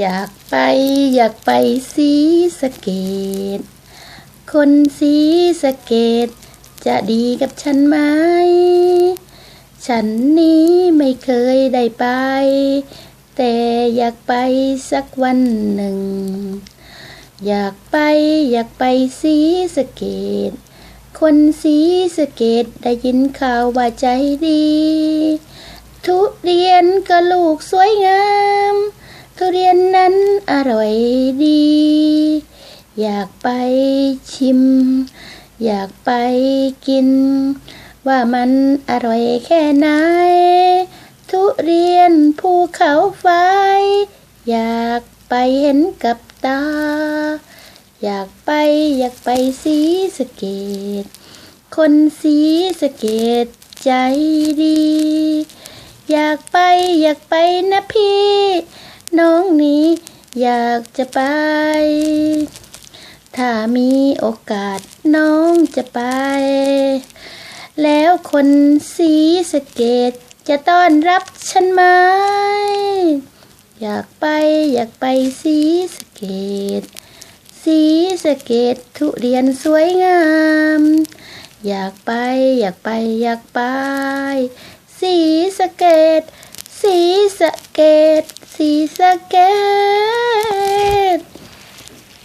อยากไปอยากไปสีสะเกตคนสีสะเกตจะดีกับฉันไหม ฉันนี้ไม่เคยได้ไป แต่อยากไปสักวันหนึ่ง อยากไปอยากไปสีสะเกตคนสีสะเกตได้ยินข่าวว่าใจดี ทุเรียนก็ลูกสวยงาม ทุเรียนนั้นอร่อยดี อยากไปชิม อยากไปกิน ว่ามันอร่อยแค่ไหน ทุเรียนภูเขาไฟ อยากไปเห็นกับตา อยากไปอยากไปสีสเกต คนสีสเกตใจดี อยากไปอยากไปนะพี่ น้องนี้อยากจะไป ถ้ามีโอกาสน้องจะไป แล้วคนสีสเกตจะต้อนรับฉันไหม อยากไปอยากไปสีสเกต สีสเกตทุเรียนสวยงาม อยากไปอยากไปอยากไป สีสเกต สีสเกต สีสะเกต